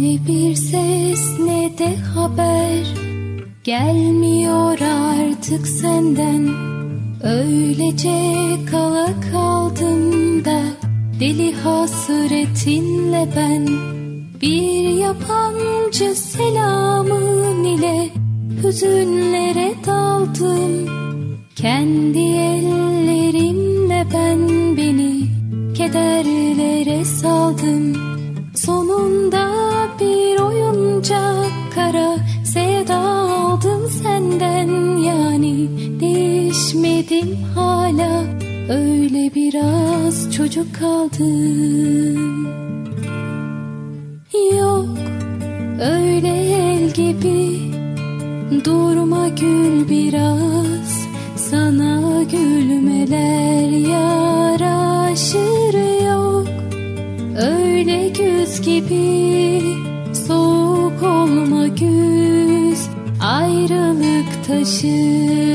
Ne bir ses ne de haber? Gelmiyor artık senden. Öylece kala kaldım da Deli hasretinle ben. Bir yabancı selamın ile Hüzünlere daldım. Kendi ellerimle ben beni Kederlere saldım değişmedim hala öyle biraz çocuk kaldım yok öyle el gibi durma gül biraz. Sana gülmeler yaraşır yok. Öyle güz gibi soğuk olma güz. Ayrılık taşır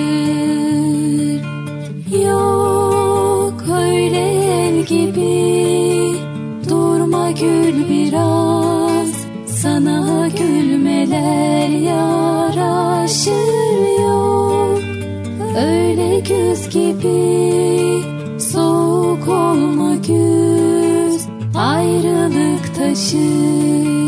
gibi durma gül biraz. Sana gülmeler yaraşır yok. Öyle güz gibi soğuk olma güz. Ayrılık taşır